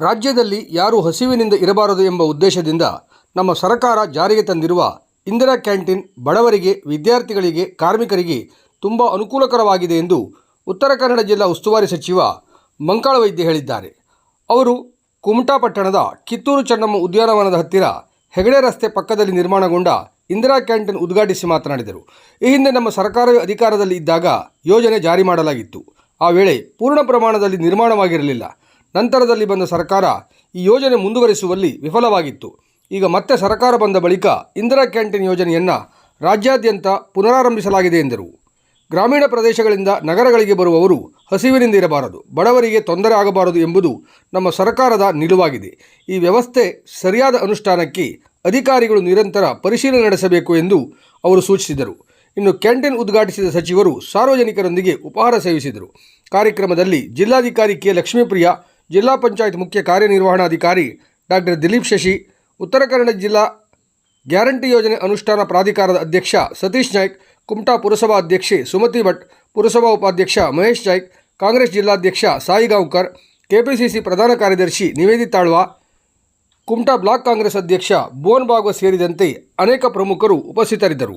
ರಾಜ್ಯದಲ್ಲಿ ಯಾರೂ ಹಸಿವಿನಿಂದ ಇರಬಾರದು ಎಂಬ ಉದ್ದೇಶದಿಂದ ನಮ್ಮ ಸರ್ಕಾರ ಜಾರಿಗೆ ತಂದಿರುವ ಇಂದಿರಾ ಕ್ಯಾಂಟೀನ್ ಬಡವರಿಗೆ, ವಿದ್ಯಾರ್ಥಿಗಳಿಗೆ, ಕಾರ್ಮಿಕರಿಗೆ ತುಂಬ ಅನುಕೂಲಕರವಾಗಿದೆ ಎಂದು ಉತ್ತರ ಕನ್ನಡ ಜಿಲ್ಲಾ ಉಸ್ತುವಾರಿ ಸಚಿವ ಮಂಕಾಳ ವೈದ್ಯ ಹೇಳಿದ್ದಾರೆ. ಅವರು ಕುಮಟಾ ಪಟ್ಟಣದ ಕಿತ್ತೂರು ಚೆನ್ನಮ್ಮ ಉದ್ಯಾನವನದ ಹತ್ತಿರ ಹೆಗಡೆ ರಸ್ತೆ ಪಕ್ಕದಲ್ಲಿ ನಿರ್ಮಾಣಗೊಂಡ ಇಂದಿರಾ ಕ್ಯಾಂಟೀನ್ ಉದ್ಘಾಟಿಸಿ ಮಾತನಾಡಿದರು. ಈ ಹಿಂದೆ ನಮ್ಮ ಸರ್ಕಾರವೇ ಅಧಿಕಾರದಲ್ಲಿ ಇದ್ದಾಗ ಯೋಜನೆ ಜಾರಿ ಮಾಡಲಾಗಿತ್ತು. ಆ ವೇಳೆ ಪೂರ್ಣ ಪ್ರಮಾಣದಲ್ಲಿ ನಿರ್ಮಾಣವಾಗಿರಲಿಲ್ಲ. ನಂತರದಲ್ಲಿ ಬಂದ ಸರ್ಕಾರ ಈ ಯೋಜನೆ ಮುಂದುವರಿಸುವಲ್ಲಿ ವಿಫಲವಾಗಿತ್ತು. ಈಗ ಮತ್ತೆ ಸರ್ಕಾರ ಬಂದ ಬಳಿಕ ಇಂದಿರಾ ಕ್ಯಾಂಟೀನ್ ಯೋಜನೆಯನ್ನು ರಾಜ್ಯಾದ್ಯಂತ ಪುನರಾರಂಭಿಸಲಾಗಿದೆ ಎಂದರು. ಗ್ರಾಮೀಣ ಪ್ರದೇಶಗಳಿಂದ ನಗರಗಳಿಗೆ ಬರುವವರು ಹಸಿವಿನಿಂದ ಇರಬಾರದು, ಬಡವರಿಗೆ ತೊಂದರೆ ಆಗಬಾರದು ಎಂಬುದು ನಮ್ಮ ಸರ್ಕಾರದ ನಿಲುವಾಗಿದೆ. ಈ ವ್ಯವಸ್ಥೆ ಸರಿಯಾದ ಅನುಷ್ಠಾನಕ್ಕೆ ಅಧಿಕಾರಿಗಳು ನಿರಂತರ ಪರಿಶೀಲನೆ ನಡೆಸಬೇಕು ಎಂದು ಅವರು ಸೂಚಿಸಿದರು. ಇನ್ನು ಕ್ಯಾಂಟೀನ್ ಉದ್ಘಾಟಿಸಿದ ಸಚಿವರು ಸಾರ್ವಜನಿಕರೊಂದಿಗೆ ಉಪಹಾರ ಸೇವಿಸಿದರು. ಕಾರ್ಯಕ್ರಮದಲ್ಲಿ ಜಿಲ್ಲಾಧಿಕಾರಿ ಕೆ ಲಕ್ಷ್ಮೀಪ್ರಿಯ ಜಿಲ್ಲಾ ಪಂಚಾಯತ್ ಮುಖ್ಯ ಕಾರ್ಯನಿರ್ವಹಣಾಧಿಕಾರಿ ಡಾಕ್ಟರ್ ದಿಲೀಪ್ ಶಶಿ, ಉತ್ತರ ಕನ್ನಡ ಜಿಲ್ಲಾ ಗ್ಯಾರಂಟಿ ಯೋಜನೆ ಅನುಷ್ಠಾನ ಪ್ರಾಧಿಕಾರದ ಅಧ್ಯಕ್ಷ ಸತೀಶ್ ನಾಯ್ಕ್, ಕುಮಟಾ ಪುರಸಭಾ ಅಧ್ಯಕ್ಷೆ ಸುಮತಿ ಭಟ್, ಪುರಸಭಾ ಉಪಾಧ್ಯಕ್ಷ ಮಹೇಶ್ ನಾಯ್ಕ್, ಕಾಂಗ್ರೆಸ್ ಜಿಲ್ಲಾಧ್ಯಕ್ಷ ಸಾಯಿ ಗಾಂವ್ಕರ್, ಕೆಪಿಸಿಸಿ ಪ್ರಧಾನ ಕಾರ್ಯದರ್ಶಿ ನಿವೇದಿ ತಾಳ್ವ, ಕುಮಟಾ ಬ್ಲಾಕ್ ಕಾಂಗ್ರೆಸ್ ಅಧ್ಯಕ್ಷ ಭುವನ್ ಭಾಗವತ್ ಸೇರಿದಂತೆ ಅನೇಕ ಪ್ರಮುಖರು ಉಪಸ್ಥಿತರಿದ್ದರು.